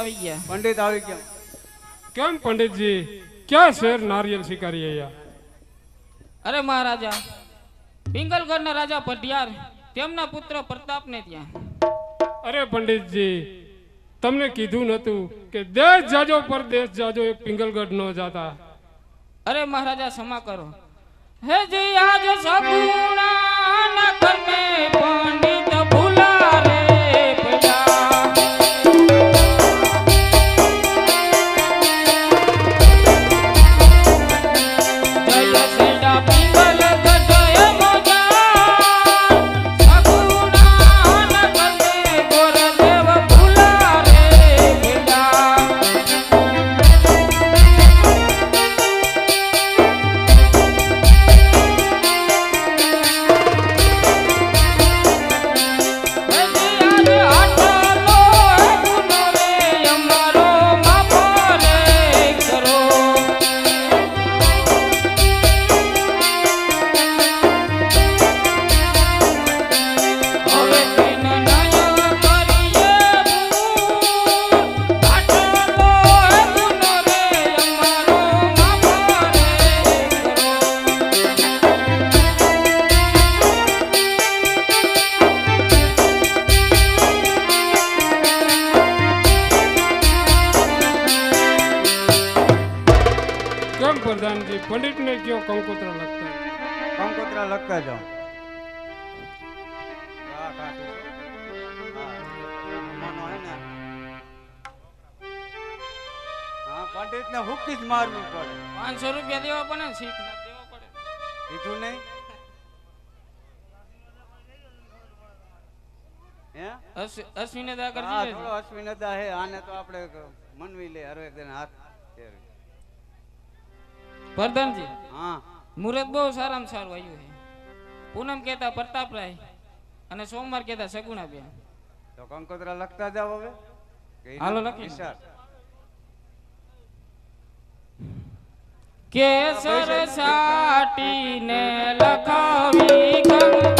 આવી ગયા પંડિત આવી ગયા. કેમ પંડિતજી? ક્યાં શેર નારિયેલ શિકારી અહીંયા અરે મહારાજા પિંગલગઢના રાજા પઢિયાર તેમના પુત્ર પ્રતાપને ત્યાં. અરે પંડિતજી તમને કીધું નતું કે દેશ જાજો પરદેશ જાજો એ પિંગલગઢ ન જાતા. અરે મહારાજા ક્ષમા કરો. હે જી આજ સગુણા ના કરમે પંડિત ને. હા પંડિત ને હુકી જ મારવી પડે. પાંચસો રૂપિયા દેવા પડે શીખ ના દેવા પડે. કીધું નહીં? હે? અશ્વિ- હા થોડો અશ્વિનતા હે આને તો આપણે મનવી લે હરો એક હાથ ફેરવી. પ્રધાનજી હા. મુહૂર્ત બહુ સારામાં સારું આવ્યું છે. પૂનમ કહેતા પ્રતાપરાય અને સોમવાર કહેતા સગુણાબેન તો કંકોત્રા લખતા જાવ હવે. હાલો લખી. કેસર સાટીને લખાવી કંકોતરી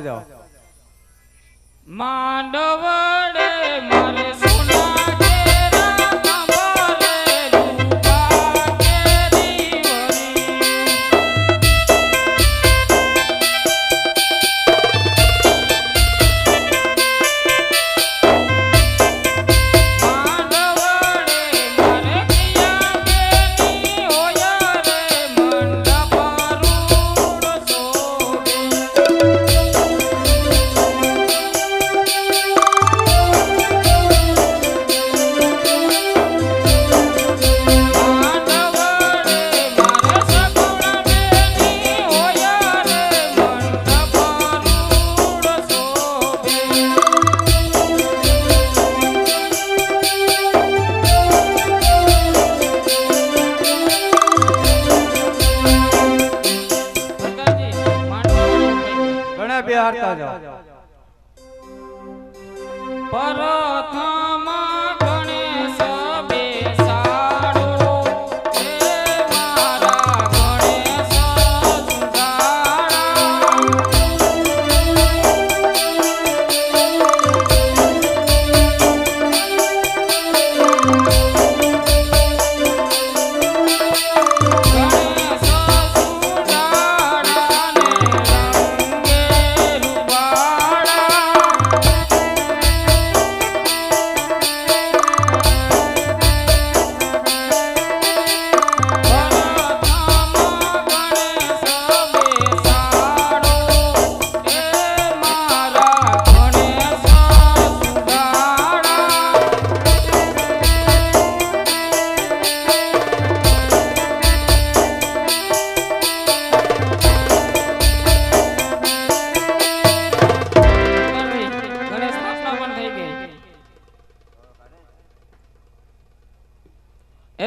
જાઓ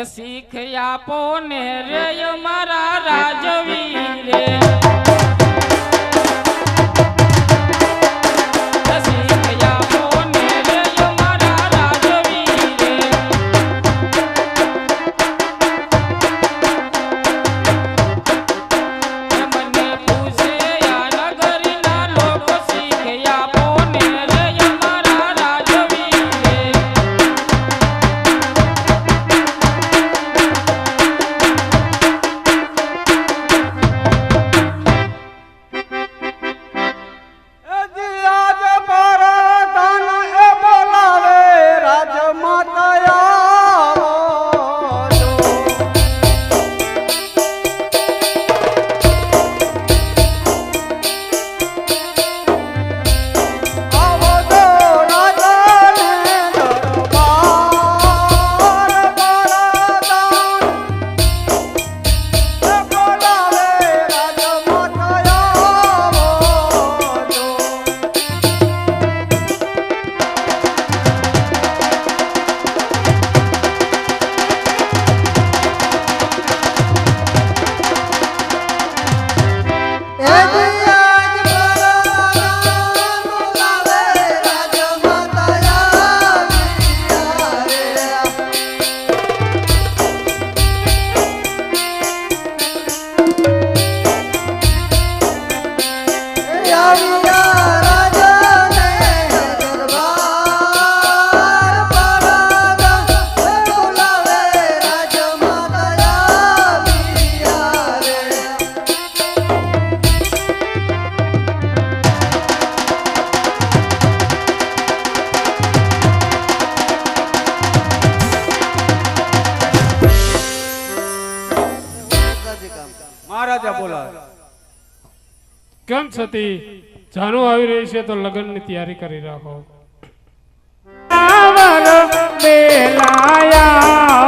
શીખ્યા પોને રે મારા રાજવીરે. છે તો લગ્નની તૈયારી કરી રાખો. બેલાયા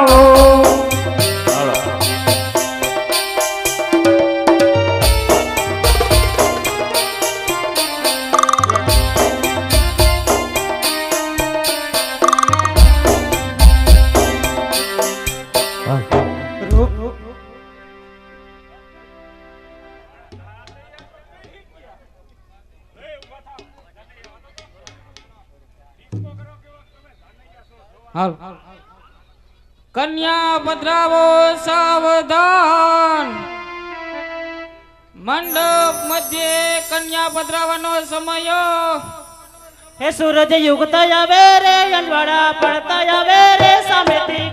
હાલ. કન્યા પધરાવો સાવધાન. મંડપ મધ્યે કન્યા પધરાવાનો સમય. હે સૂરજ યુગતા આવે રે અંજવાડા પડતા આવે રે, સામેથી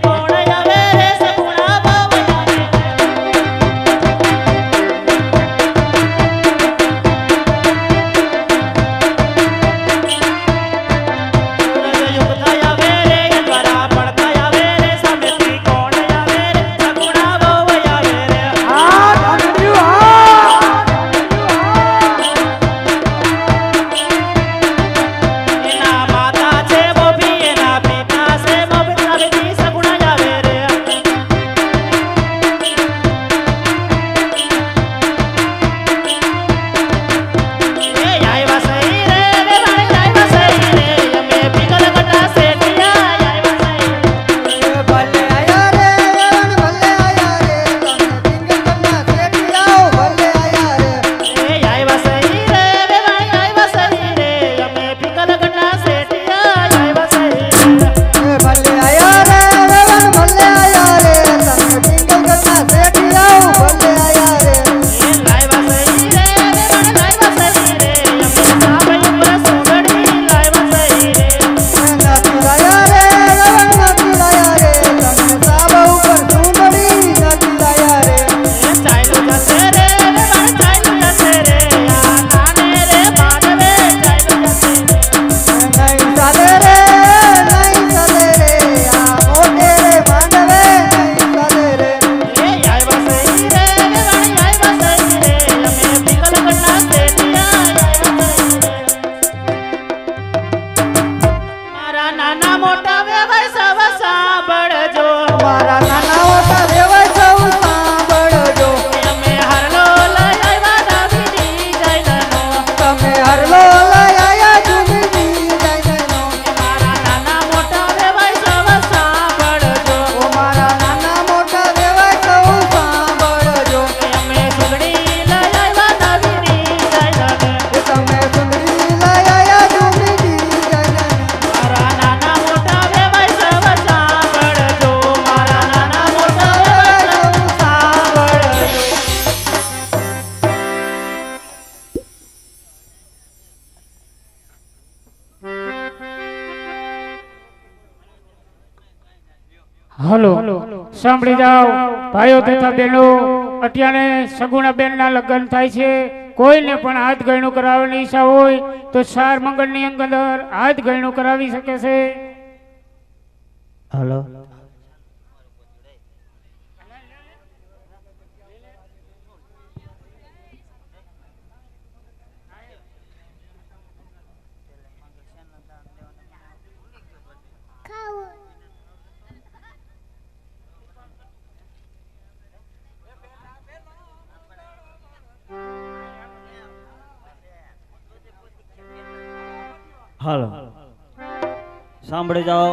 સાંભળી જાઓ, ભાઈઓ તથા બહેનો, અત્યારે સગુણા બેનના લગ્ન થાય છે. કોઈને પણ હાથ ગયણું કરાવવાની ઈચ્છા હોય તો સાર મંગળની અંદર હાથ ગયણું કરાવી શકે છે. હલો. હાલો. સાંભળી જાઓ,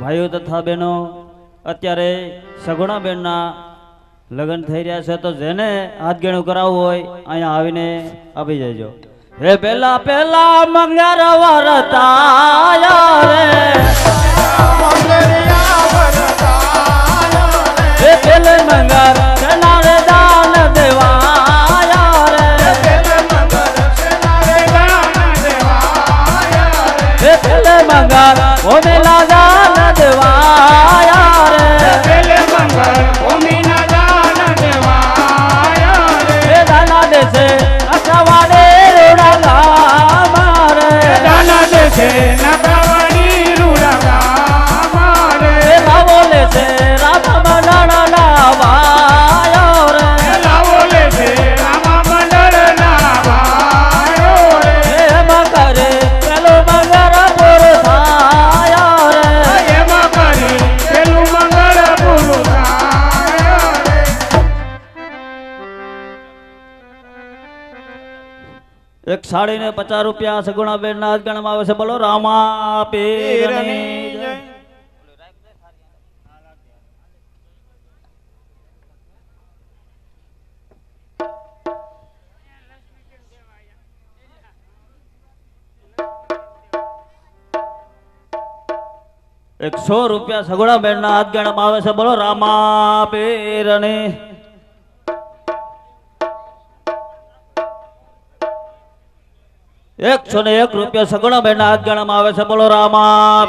ભાઈઓ તથા બહેનો, અત્યારે સગુણા બહેનના લગ્ન થઈ રહ્યા છે, તો જેને હાથ ગેણું કરાવવું હોય, અહીંયા આવીને આપી જજો હે પેલા પેલા મંગળ વરતા રે. હે દાના દેશે અસવાડે રોડા મારે. હે એક સાડી ને પચાસ રૂપિયા સગુણા બેન ના ગણવામાં આવે છે. બોલો, રામા એકસો રૂપિયા સગુણા બેન ના હાથ ગણવામાં આવે છે. બોલો, રામા પીરની એકસો ને એક રૂપિયા સગુણા બેન હાથ ગણવામાં આવે છે. બોલો રામા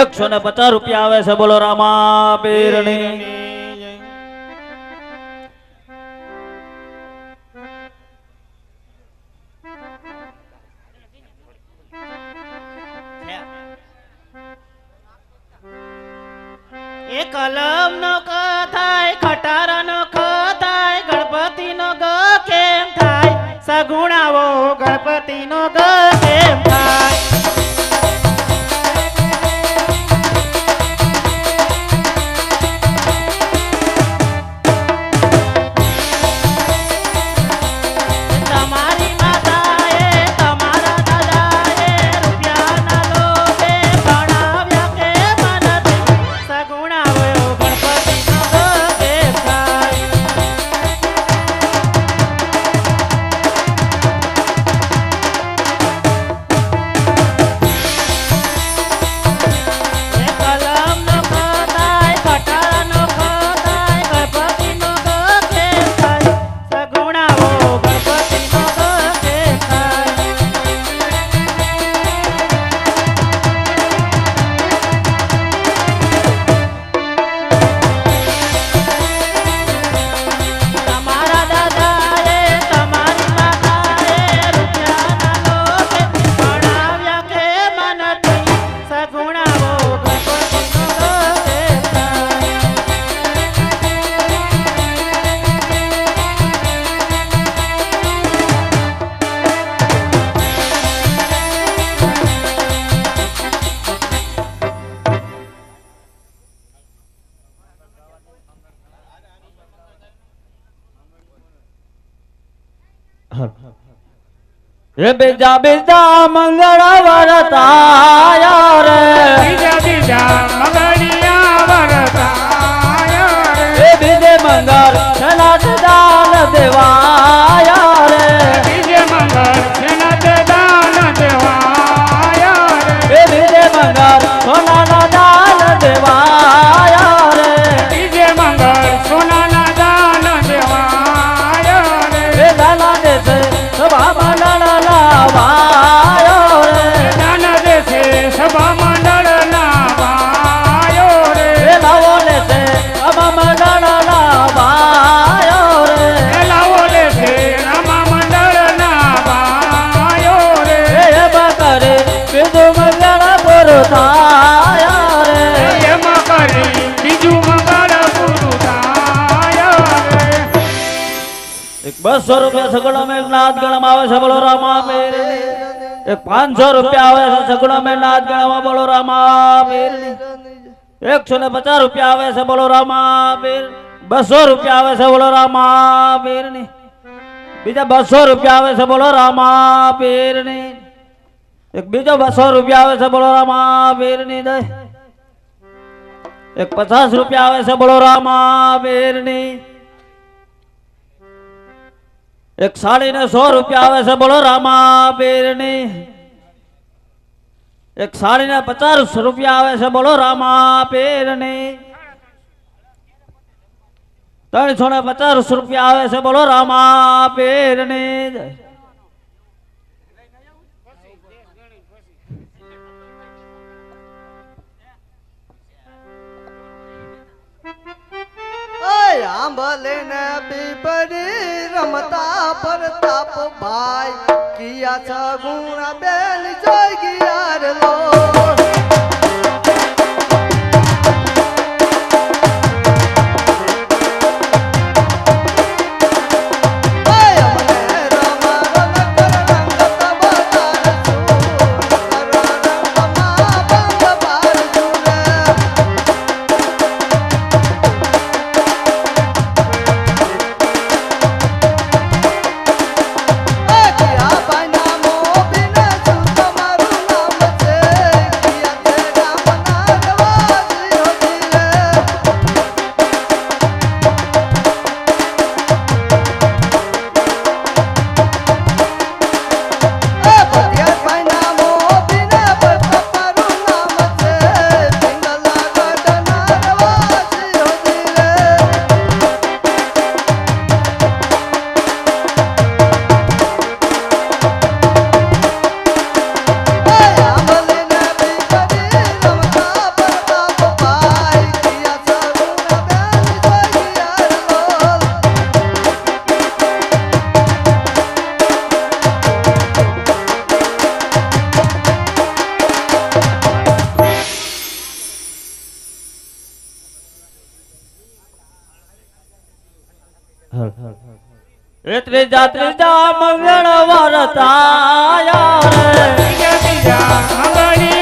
એકસો ને પચાસ રૂપિયા આવે છે. બોલો રામા પીરની એ સગુણાવો ગણપતિ નો હે બીજા બીજા મંગળ વરતાયા રે. બીજા બીજા બસો રૂપિયા સગડો મેં નાથ ગણામાં આવે છે, બોલો રામા એક પાંચસો રૂપિયા આવે છે સગડો મેં નાથ ગણામાં, બોલો રામા પીરની એકસો ને પચાસ રૂપિયા આવે છે, બોલો બસો રૂપિયા આવે છે, બોલો રામા પીરની બીજા બસો રૂપિયા આવે છે, બોલો રામા પીરની એક બીજો બસો રૂપિયા આવે છે, બોલો રામા પીરની દે એક પચાસ રૂપિયા આવે છે, બોલો રામા પીરની એક સાડી ને સો રૂપિયા આવે છે, બોલો રામા પીરની એક સાડી ને પચાસ રૂપિયા આવે છે, બોલો રામા પીરની ત્રણસો ને પચાસ રૂપિયા આવે છે, બોલો રામા પીરની ઓય ને પીપરી રમતા પરતાપ ભાઈ કિયા સગુણા બેન જોઈ ગયા લો. એ ત્રીજા ત્રીજા મંગળ વરતાયા રે એ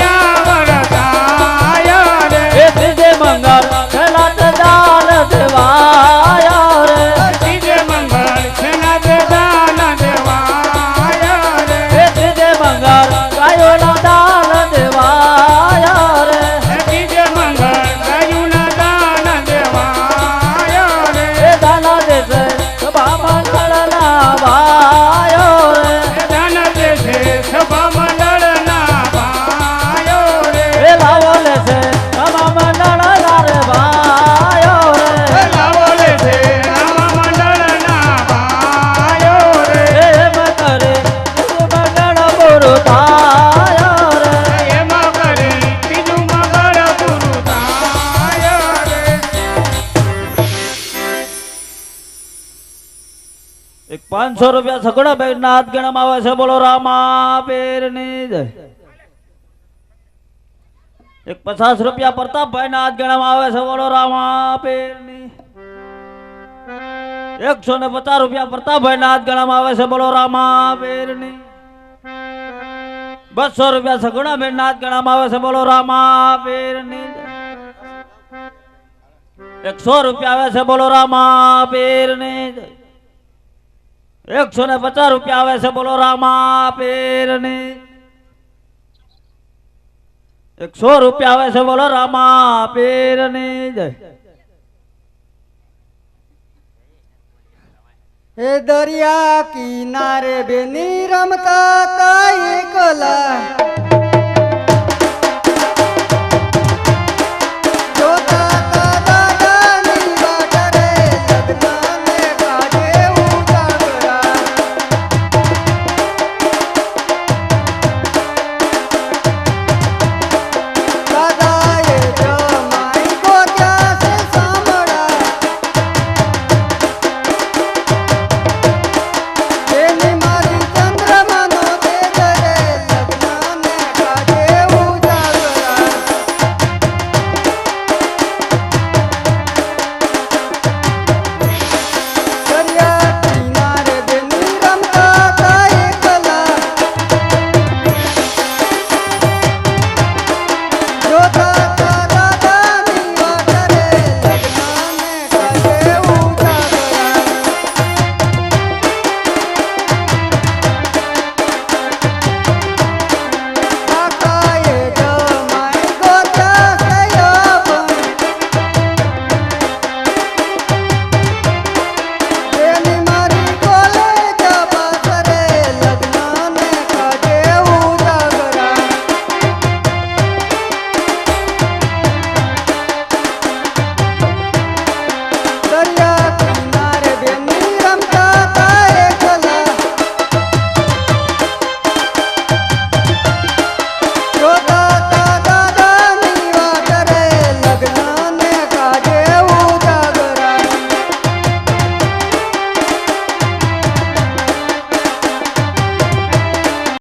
પાંચસો રૂપિયા સગડા બેન ના હાથ આવે છે, બોલો રામા, પેરની જય એક પચાસ રૂપિયા પ્રતાપભાઈ ના હાથ ગણામાં આવે છે, બોલો રામા, પેરની એકસો ને પચાસ રૂપિયા પ્રતાપભાઈ ના હાથ ગણામાં આવે છે, બોલો રામા, પેરની બસો રૂપિયા સગુણા બેન ના હાથ આવે છે, બોલો રામા, પેરની. એકસો રૂપિયા આવે છે, બોલો રામા, પેરની. એકસો ને પચાસ રૂપિયા આવે છે, બોલો રામા પીરની. એકસો રૂપિયા આવે છે, બોલો રામા પીરની. જય. હે દરિયા કિનારે બેની રમતા કઈ એકલા